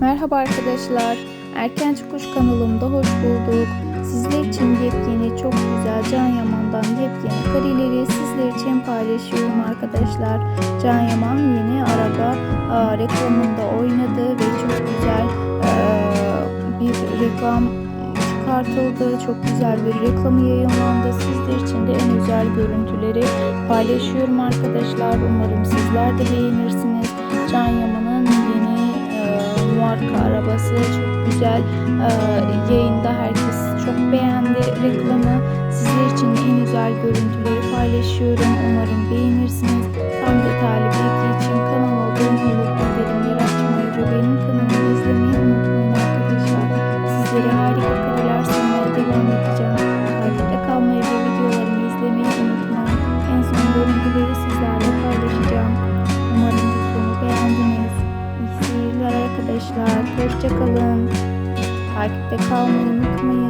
Merhaba arkadaşlar. Erken Çıkış kanalımda hoş bulduk. Sizler için yepyeni çok güzel Can Yaman'dan yepyeni kareleri sizler için paylaşıyorum arkadaşlar. Can Yaman yeni araba e, reklamında oynadı ve çok güzel e, bir reklam çıkartıldı. Çok güzel bir reklamı yayınlandı. Sizler için de en özel görüntüleri paylaşıyorum arkadaşlar. Umarım sizler de beğenirsiniz. Can marka arabası çok güzel e, yayında herkes çok beğendi reklamı. Sizler için en güzel görüntüleri paylaşıyorum. Umarım beğenirsiniz. Tam detaylı bilgi için kanalıma abone olup bildirimleri açmayı ve benim kanalımı izlemeyi unutmayın arkadaşlar. Sizlere harika kareler sunmaya devam edeceğim. Takipte kalmayı ve videolarımı izlemeyi unutmayın. En son görüntüleri sizlerle paylaşacağım. Umarım videomu beğendiniz. İyi seyirler arkadaşlar. Hoşçakalın. Takipte kalmayı unutmayın.